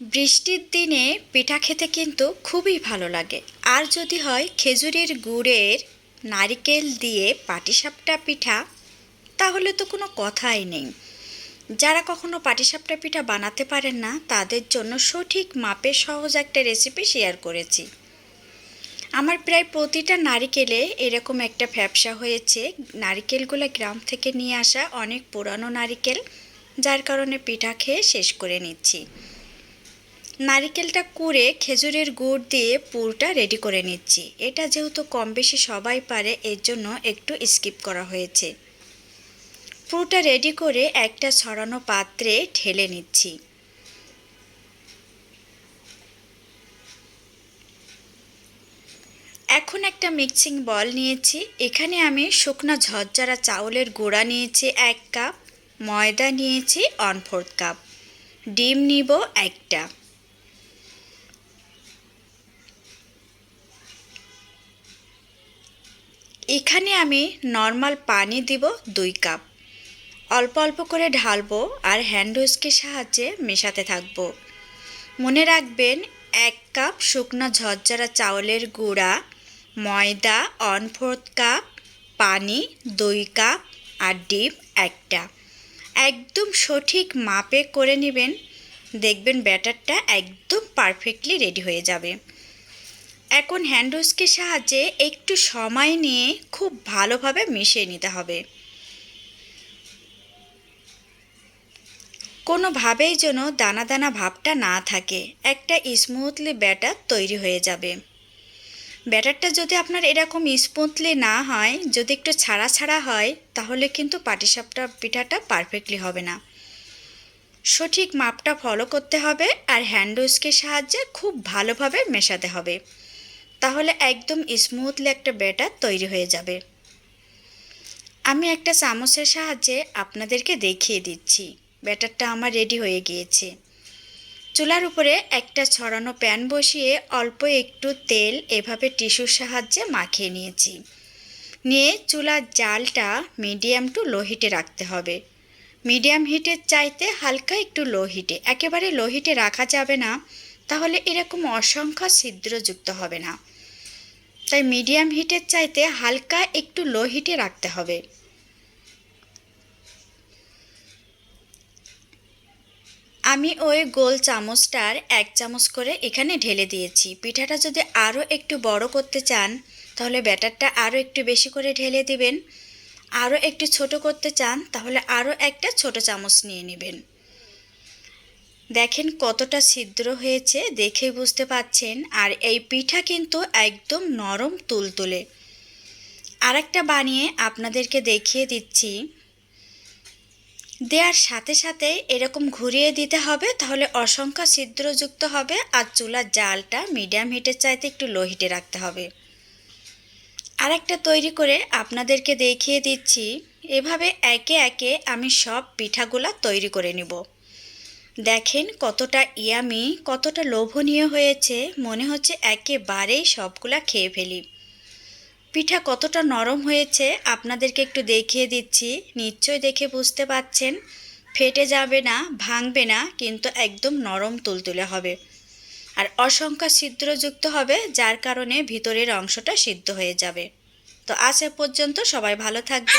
বৃষ্টির দিনে পিঠা খেতে কিন্তু খুবই ভালো লাগে। আর যদি হয় খেজুরের গুড়ের নারিকেল দিয়ে পাটিসাপটা পিঠা, তাহলে তো কোনো কথাই নেই। যারা কখনো পাটিসাপটা পিঠা বানাতে পারেন না, তাদের জন্য সঠিক মাপের সহজ একটা রেসিপি শেয়ার করেছি। আমার প্রায় প্রতিটা নারিকেলে এরকম একটা ফ্যাপসা হয়েছে। নারিকেলগুলো গ্রাম থেকে নিয়ে আসা অনেক পুরানো নারিকেল, যার কারণে পিঠা খেয়ে শেষ করে নিচ্ছি। নারিকেলটা কুড়ে খেজুরের গুড় দিয়ে পুরটা রেডি করে নিচ্ছি। এটা যেহেতু কম বেশি সবাই পারে, এর জন্য একটু স্কিপ করা হয়েছে। পুরটা রেডি করে একটা ছড়ানো পাত্রে ঢেলে নিচ্ছি। এখন একটা মিক্সিং বল নিয়েছি। এখানে আমি শুকনা ঝরঝরা চাউলের গুঁড়া নিয়েছি এক কাপ ময়দা নিয়েছি ওয়ান ফোর্থ কাপ ডিম নিব একটা। এখানে আমি নর্মাল পানি দিব দুই কাপ। অল্প অল্প করে ঢালবো আর হ্যান্ড হুইস্কের সাহায্যে মেশাতে থাকব। মনে রাখবেন, এক কাপ শুকনো ঝরঝরা চাউলের গুঁড়া, ময়দা ওয়ান ফোর্থ কাপ, পানি, দুই কাপ আর ডিম একটা। একদম সঠিক মাপে করে নেবেন, দেখবেন ব্যাটারটা একদম পারফেক্টলি রেডি হয়ে যাবে। এখন হ্যান্ড সাহায্যে একটু সময় নিয়ে খুব ভালোভাবে মিশিয়ে নিতে হবে। কোনোভাবেই যেন দানা দানা ভাবটা না থাকে, একটা স্মুথলি ব্যাটার তৈরি হয়ে যাবে। ব্যাটারটা যদি আপনার এরকম স্মুথলি না হয়, যদি একটু ছাড়া ছাড়া হয়, তাহলে কিন্তু পাটিসাপটা পিঠাটা পারফেক্টলি হবে না। সঠিক মাপটা ফলো করতে হবে আর হ্যান্ড সাহায্যে খুব ভালোভাবে মেশাতে হবে। তাহলে একদম স্মুথলি একটা ব্যাটার তৈরি হয়ে যাবে। আমি একটা চামচের সাহায্যে আপনাদেরকে দেখিয়ে দিচ্ছি। ব্যাটারটা আমার রেডি হয়ে গিয়েছে। চুলার উপরে একটা ছড়ানো প্যান বসিয়ে অল্প একটু তেল এভাবে টিস্যুর সাহায্যে মাখিয়ে নিয়েছি। নিয়ে চুলার জালটা মিডিয়াম টু লো হিটে রাখতে হবে। মিডিয়াম হিটের চাইতে হালকা একটু লো হিটে একেবারে লো হিটে রাখা যাবে না। তাহলে এরকম অসংখ্য ছিদ্রযুক্ত হবে না। তাই মিডিয়াম হিটের চাইতে হালকা একটু লো হিটে রাখতে হবে। আমি ওই গোল চামচটার এক চামচ করে এখানে ঢেলে দিয়েছি। পিঠাটা যদি আরও একটু বড় করতে চান, তাহলে ব্যাটারটা আরও একটু বেশি করে ঢেলে দিবেন। আরও একটু ছোট করতে চান, তাহলে আরও একটা ছোট চামচ নিয়ে নেবেন। দেখেন কতটা ছিদ্র হয়েছে দেখে বুঝতে পাচ্ছেন। আর এই পিঠা কিন্তু একদম নরম তুলতুলে। আরেকটা বানিয়ে আপনাদেরকে দেখিয়ে দিচ্ছি। দেওয়ার সাথে সাথে এরকম ঘুরিয়ে দিতে হবে, তাহলে অসংখ্য ছিদ্রযুক্ত হবে আর চুলার জালটা মিডিয়াম হিটের চাইতে একটু লো হিটে রাখতে হবে। আরেকটা তৈরি করে আপনাদেরকে দেখিয়ে দিচ্ছি। এভাবে একে একে আমি সব পিঠাগুলা তৈরি করে নিব। দেখেন কতটা ইয়ামি, কতটা লোভনীয় হয়েছে, মনে হচ্ছে একেবারেই সবগুলা খেয়ে ফেলি। পিঠা কতটা নরম হয়েছে, আপনাদেরকে একটু দেখিয়ে দিচ্ছি নিশ্চয় দেখে বুঝতে পাচ্ছেন। ফেটে যাবে না, ভাঙবে না, কিন্তু একদম নরম তুলতুলে হবে। আর অসংখ্য ছিদ্রযুক্ত হবে, যার কারণে ভিতরের অংশটা সিদ্ধ হয়ে যাবে। তো আজ পর্যন্ত সবাই ভালো থাকবে